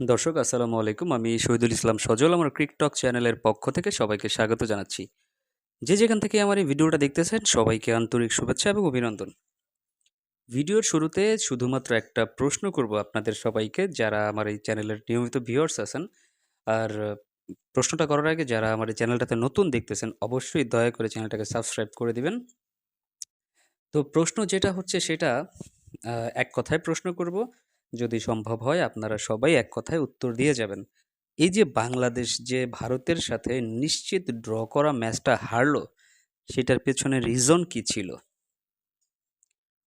দর্শক, আসসালামু আলাইকুম। আমি শহীদুল ইসলাম সজল, আমার ক্রিকটক চ্যানেলের পক্ষ থেকে সবাইকে স্বাগত জানাচ্ছি। যে যেখান থেকে আমার এই ভিডিওটা দেখতেছেন, সবাইকে আন্তরিক শুভেচ্ছা এবং অভিনন্দন। ভিডিওর শুরুতে শুধুমাত্র একটা প্রশ্ন করব আপনাদের সবাইকে, যারা আমার এই চ্যানেলের নিয়মিত ভিউয়ার্স আছেন। আর প্রশ্নটা করার আগে যারা আমার এই চ্যানেলটাতে নতুন দেখতেছেন, অবশ্যই দয়া করে চ্যানেলটাকে সাবস্ক্রাইব করে দিবেন। তো প্রশ্ন যেটা হচ্ছে সেটা এক কথায় প্রশ্ন করব। যদি সম্ভব হয়, আপনারা সবাই এক কথায় উত্তর দিয়ে যাবেন। এই যে বাংলাদেশ যে ভারতের সাথে নিশ্চিত ড্র করা ম্যাচটা হারলো, সেটার পেছনে রিজন কি ছিল?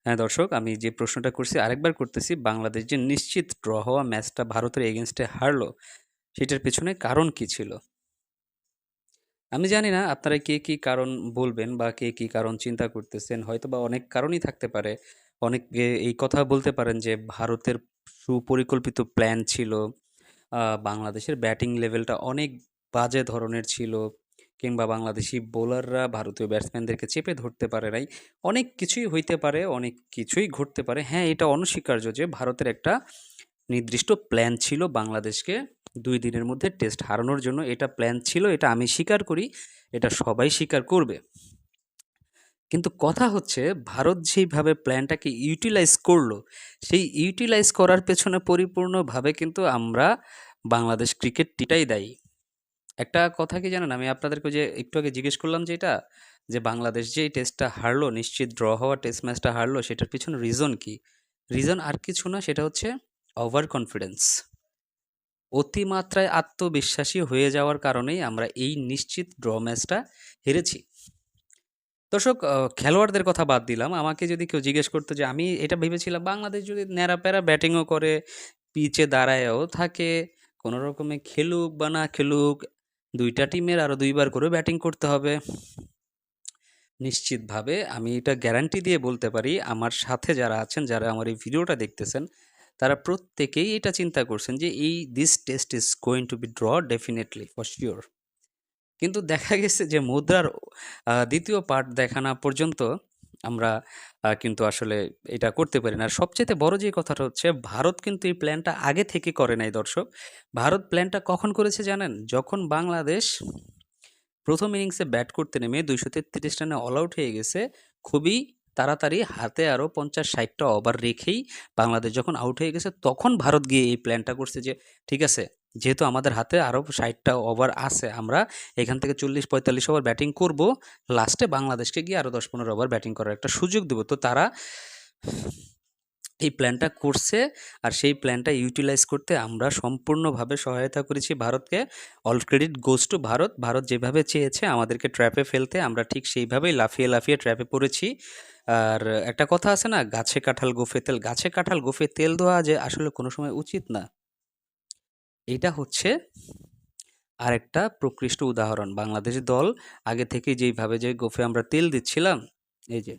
হ্যাঁ দর্শক, আমি যে প্রশ্নটা করছি, আরেকবার করতেছি, বাংলাদেশ যে নিশ্চিত ড্র হওয়া ম্যাচটা ভারতের এগেনস্টে হারলো, সেটার পেছনে কারণ কি ছিল? আমি জানি না, আপনারা কে কি কারণ বলবেন বা কে কি কারণ চিন্তা করতেছেন হয়তো বা অনেক কারণই থাকতে পারে। অনেকে এই কথা বলতে পারেন যে ভারতের সুপরিকল্পিত প্ল্যান ছিল বাংলাদেশের ব্যাটিং লেভেলটা অনেক বাজে ধরনের ছিল কিংবা বাংলাদেশি বোলাররা ভারতীয় ব্যাটসম্যানদেরকে চেপে ধরতে পারে নাই। অনেক কিছুই হইতে পারে, অনেক কিছুই ঘটতে পারে। হ্যাঁ এটা অনস্বীকার্য যে ভারতের একটা নির্দিষ্ট প্ল্যান ছিল বাংলাদেশকে দুই দিনের মধ্যে টেস্ট হারানোর জন্য। এটা প্ল্যান ছিল, এটা আমি স্বীকার করি, এটা সবাই স্বীকার করবে। কিন্তু কথা হচ্ছে, ভারত যেইভাবে প্ল্যানটাকে ইউটিলাইজ করল, সেই ইউটিলাইজ করার পেছনে পরিপূর্ণভাবে কিন্তু আমরা বাংলাদেশ ক্রিকেট টিটাই দায়ী। একটা কথা কি জানেন? আমি আপনাদেরকে যে একটু আগে জিজ্ঞেস করলাম যে এটা, যে বাংলাদেশ যে এই টেস্টটা হারলো, নিশ্চিত ড্র হওয়া টেস্ট ম্যাচটা হারলো, সেটার পিছনে রিজন কি? রিজন আর কিছু না, সেটা হচ্ছে ওভার কনফিডেন্স অতিমাত্রায় আত্মবিশ্বাসী হয়ে যাওয়ার কারণেই আমরা এই নিশ্চিত ড্র ম্যাচটা হেরেছি। দর্শক খেলোয়াড়দের কথা বাদ দিলাম। আমাকে যদি কেউ জিজ্ঞেস করতো যে, আমি এটা ভেবেছিলাম, বাংলাদেশ যদি ন্যাড়া প্যারা ব্যাটিংও করে, পিচে দাঁড়ায়ও থাকে, কোনো রকমে খেলুক বা না খেলুক, দুইটা টিমের আরও দুইবার করে ব্যাটিং করতে হবে? নিশ্চিতভাবে আমি এটা গ্যারান্টি দিয়ে বলতে পারি, আমার সাথে যারা আছেন, যারা আমার এই ভিডিওটা দেখতেছেন, তারা প্রত্যেকেই এটা চিন্তা করছেন যে, এই this test is going to be draw definitely for sure কিন্তু দেখা গেছে যে মুদ্রার দ্বিতীয় পার্ট দেখা না পর্যন্ত আমরা কিন্তু আসলে এটা করতে পারি না। আর সবচেয়ে বড় যে কথাটা হচ্ছে, ভারত কিন্তু এই প্ল্যানটা আগে থেকে করে নাই দর্শক। ভারত প্ল্যানটা কখন করেছে জানেন? যখন বাংলাদেশ প্রথম ইনিংসে ব্যাট করতে নেমে দুইশো তেত্রিশ রানে অল আউট হয়ে গেছে, খুবই তাড়াতাড়ি হাতে আরও পঞ্চাশ ষাটটা ওভার রেখেই বাংলাদেশ যখন আউট হয়ে গেছে, তখন ভারত গিয়ে এই প্ল্যানটা করছে যে, ঠিক আছে, যেহেতু আমাদের হাতে আরও ষাটটা ওভার আছে, আমরা এখান থেকে চল্লিশ পঁয়তাল্লিশ ওভার ব্যাটিং করব। লাস্টে বাংলাদেশকে গিয়ে আরও দশ পনেরো ওভার ব্যাটিং করার একটা সুযোগ দেবো। তো তারা এই প্ল্যানটা করছে আর সেই প্ল্যানটা ইউটিলাইজ করতে আমরা সম্পূর্ণভাবে সহায়তা করেছি ভারতকে। All credit goes to Bharat. Bharat যেভাবে চেয়েছে আমাদেরকে ট্র্যাপে ফেলতে, আমরা ঠিক সেইভাবেই লাফিয়ে লাফিয়ে ট্র্যাপে পড়েছি। আর একটা কথা আছে না, গাছে কাঁঠাল গোফে তেল, গাছে কাঁঠাল গোফে তেল দেওয়া যে আসলে কোনো সময় উচিত না। এটা হচ্ছে আরেকটা প্রকৃষ্ট উদাহরণ। বাংলাদেশ দল আগে থেকে যেইভাবে যে গোফে আমরা তেল দিচ্ছিলাম, এই যে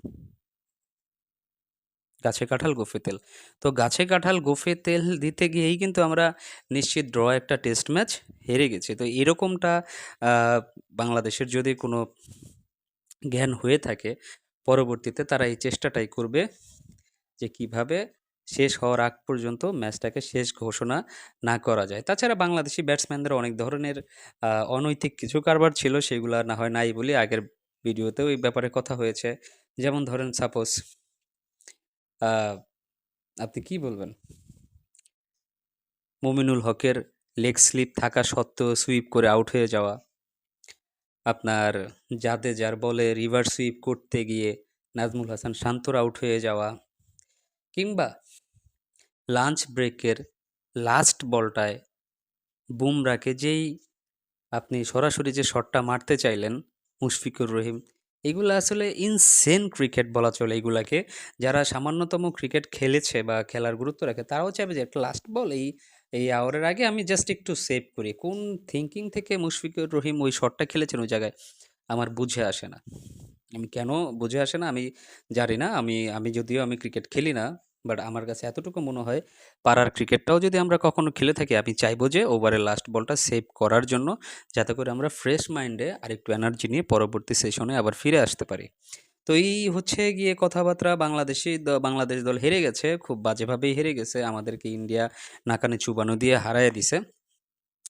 গাছে কাঁঠাল গোফে তেল। তো গাছে কাঁঠাল গোফে তেল দিতে গিয়েই কিন্তু আমরা নিশ্চিত ড্র একটা টেস্ট ম্যাচ হেরে গেছি। তো এরকমটা বাংলাদেশের যদি কোনো জ্ঞান হয়ে থাকে পরবর্তীতে তারা এই চেষ্টাটাই করবে যে কীভাবে শেষ হওয়ার আগ পর্যন্ত ম্যাচটাকে শেষ ঘোষণা না করা যায়। তাছাড়া বাংলাদেশি ব্যাটসম্যানদের অনেক ধরনের অনৈতিক কিছু কারবার ছিল, সেগুলো না হয় নাই বলি আগের ভিডিওতেও এই ব্যাপারে কথা হয়েছে। যেমন ধরেন সাপোজ আপনি কি বলবেন? মুমিনুল হকের লেগ স্লিপ থাকা সত্ত্বেও সুইপ করে আউট হয়ে যাওয়া। আপনার জাদেজার বলে রিভার সুইপ করতে গিয়ে নাজমুল হাসান শান্তর আউট হয়ে যাওয়া কিংবা লাঞ্চ ব্রেকের লাস্ট বলটায় বুমরাকে যেই আপনি সরাসরি যে শটটা মারতে চাইলেন, মুশফিকুর রহিম, এগুলো আসলে ইনসেন ক্রিকেট বলা চলে এগুলাকে। যারা সামান্যতম ক্রিকেট খেলেছে বা খেলার গুরুত্ব রাখে, তারাও চাইবে যে একটা লাস্ট বল এই এই আওয়ারের আগে আমি জাস্ট একটু সেভ করি। কোন থিঙ্কিং থেকে মুশফিকুর রহিম ওই শটটা খেলেছেন ওই জায়গায়? আমার বুঝে আসে না। আমি কেন বুঝে আসে না? আমি জানি না। আমি আমি যদিও আমি ক্রিকেট খেলি না বাট আমার কাছে এতটুকু মনে হয়, পাড়ার ক্রিকেটটাও যদি আমরা কখনো খেলে থাকি, আমি চাইব যে ওভারের লাস্ট বলটা সেভ করার জন্য, যাতে করে আমরা ফ্রেশ মাইন্ডে আর একটু এনার্জি নিয়ে পরবর্তী সেশনে আবার ফিরে আসতে পারি। তো এই হচ্ছে গিয়ে কথাবার্তা, বাংলাদেশি বাংলাদেশ দল হেরে গেছে, খুব বাজেভাবেই হেরে গেছে, আমাদেরকে ইন্ডিয়া নাকানে চুবানো দিয়ে হারায় দিছে।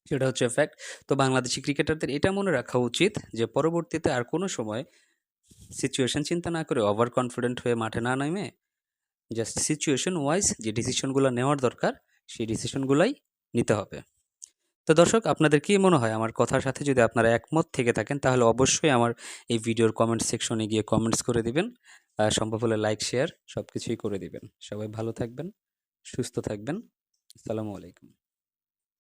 সেটা হচ্ছে ফ্যাক্ট তো বাংলাদেশি ক্রিকেটারদের এটা মনে রাখা উচিত যে পরবর্তীতে আর কোনো সময় সিচুয়েশন চিন্তা না করে ওভার কনফিডেন্ট হয়ে মাঠে না নামে জাস্ট সিচুয়েশন ওয়াইজ যে ডিসিশনগুলো নেওয়ার দরকার, সেই ডিসিশনগুলাই নিতে হবে। তো দর্শক, আপনাদের কি মনে হয়? আমার কথার সাথে যদি আপনারা একমত থেকে থাকেন, তাহলে অবশ্যই আমার এই ভিডিওর কমেন্ট সেকশনে গিয়ে কমেন্টস করে দিবেন। আর সম্ভব হলে লাইক শেয়ার সব কিছুই করে দিবেন। সবাই ভালো থাকবেন, সুস্থ থাকবেন। আসসালামু আলাইকুম।